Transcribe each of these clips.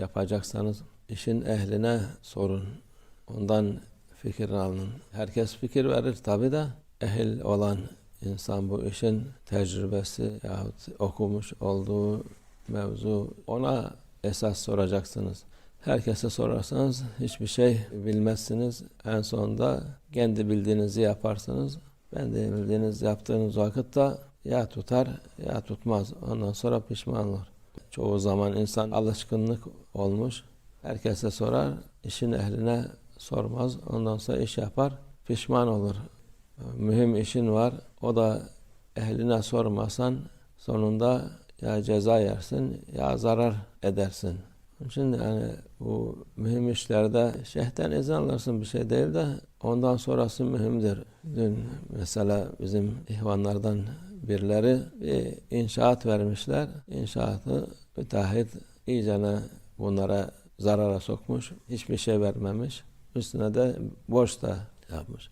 yapacaksanız işin ehline sorun. Ondan fikir alın. Herkes fikir verir tabi de ehil olan insan bu işin tecrübesi yahut okumuş olduğu mevzu ona esas soracaksınız. Herkese sorarsanız hiçbir şey bilmezsiniz. En sonunda kendi bildiğinizi yaparsınız. Ben de bildiğiniz yaptığınız vakitte ya tutar ya tutmaz. Ondan sonra pişman olur. Çoğu zaman insan alışkınlık olmuş. Herkese sorar, işin ehline sormaz. Ondan sonra iş yapar, pişman olur. Mühim işin var. O da ehline sormasan sonunda ya ceza yersin ya zarar edersin. Şimdi yani bu mühim işlerde şeyhten izin alırsın bir şey değil de ondan sonrası mühimdir. Dün mesela bizim ihvanlardan birileri bir inşaat vermişler. İnşaatı müteahhit iyicene bunlara zarara sokmuş. Hiçbir şey vermemiş. Üstüne de borç da yapmış.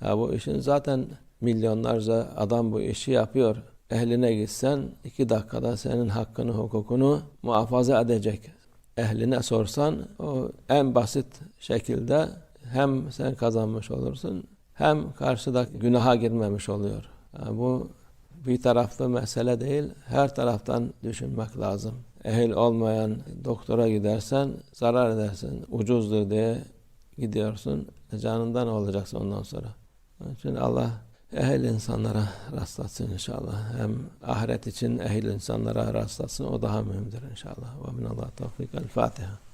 Ya bu işin zaten milyonlarca adam bu işi yapıyor. Ehline gitsen iki dakikada senin hakkını, hukukunu muhafaza edecek. Ehline sorsan o en basit şekilde hem sen kazanmış olursun hem karşıda günaha girmemiş oluyor. Yani bu bir taraflı mesele değil, her taraftan düşünmek lazım. Ehil olmayan doktora gidersen zarar edersin. Ucuzdur diye gidiyorsun. Canından olacaksın ondan sonra. Onun için Allah ehil insanlara rastlatsın inşallah. Hem ahiret için ehil insanlara rastlatsın. O daha mühimdir inşallah. Ve minallah tevfik. El Fatiha.